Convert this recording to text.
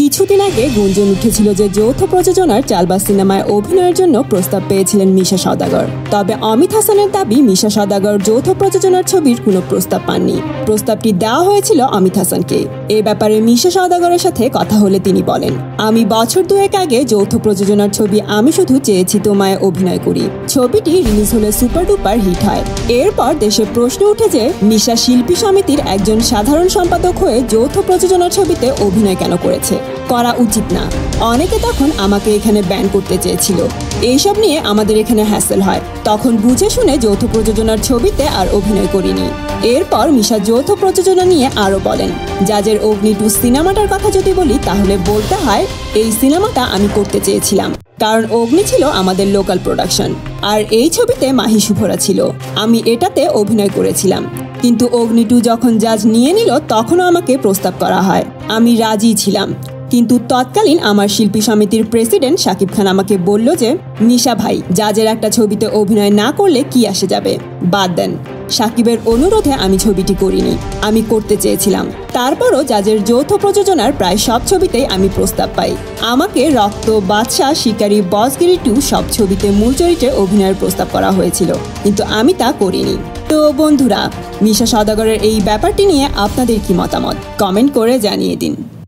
কিছুদিন আগে গুঞ্জন উঠেছিল যে যৌথ প্রযোজনার চালবাস সিনেমায় অভিনয়ের জন্য প্রস্তাব পেয়েছিলেন মিশা সদাগর তবে অমিত হাসানের দাবি, মিশা সদাগর যৌথ প্রযোজনার ছবির কোনো প্রস্তাব পাননি। প্রস্তাবটি দেওয়া হয়েছিল অমিত হাসানকে। এ ব্যাপারে মিশা সদাগরের সাথে কথা হলে তিনি বলেন, আমি বছর দুয়েক আগে যৌথ প্রযোজনার ছবি আমি শুধু চেয়েছি তোমায় অভিনয় করি। ছবিটি রিলিজ হলে সুপার ডুপার হিট হয়। এরপর দেশে প্রশ্ন উঠে যে, মিশা শিল্পী সমিতির একজন সাধারণ সম্পাদক হয়ে যৌথ প্রযোজনার ছবিতে অভিনয় কেন করেছে? করা উচিত না। অনেকে তখন আমাকে এখানে ব্যান করতে চেয়েছিল। এইসব নিয়ে আমাদের এখানে হ্যাসেল হয়। তখন বুঝে শুনে যৌথ প্রযোজনার ছবিতে আর অভিনয় করিনি। এরপর মিশা যৌথ প্রযোজনা নিয়ে আরও বলেন, জাজের অগ্নি টু সিনেমাটার কথা যদি বলি, তাহলে বলতে হয় এই সিনেমাটা আমি করতে চেয়েছিলাম। কারণ অগ্নি ছিল আমাদের লোকাল প্রোডাকশন আর এই ছবিতে মাহি শুভরা ছিল। আমি এটাতে অভিনয় করেছিলাম। কিন্তু অগ্নি টু যখন জাজ নিয়ে নিল, তখনও আমাকে প্রস্তাব করা হয়। আমি রাজি ছিলাম। কিন্তু তৎকালীন আমার শিল্পী সমিতির প্রেসিডেন্ট শাকিব খান আমাকে বলল যে, নিশা ভাই, জাজের একটা ছবিতে অভিনয় না করলে কি আসে যাবে? বাদ দেন। সাকিবের অনুরোধে আমি ছবিটি করিনি। আমি করতে চেয়েছিলাম। তারপরও জাজের যৌথ প্রযোজনার প্রায় সব ছবিতেই আমি প্রস্তাব পাই। আমাকে রক্ত, বাদশাহ, শিকারী, বসগিরি টু সব ছবিতে মূল চরিত্রে অভিনয়ের প্রস্তাব করা হয়েছিল। কিন্তু আমি তা করিনি। তো বন্ধুরা মিশা সদাগরের এই ব্যাপারটি নিয়ে আপনাদের কি মতামত? কমেন্ট করে জানিয়ে দিন।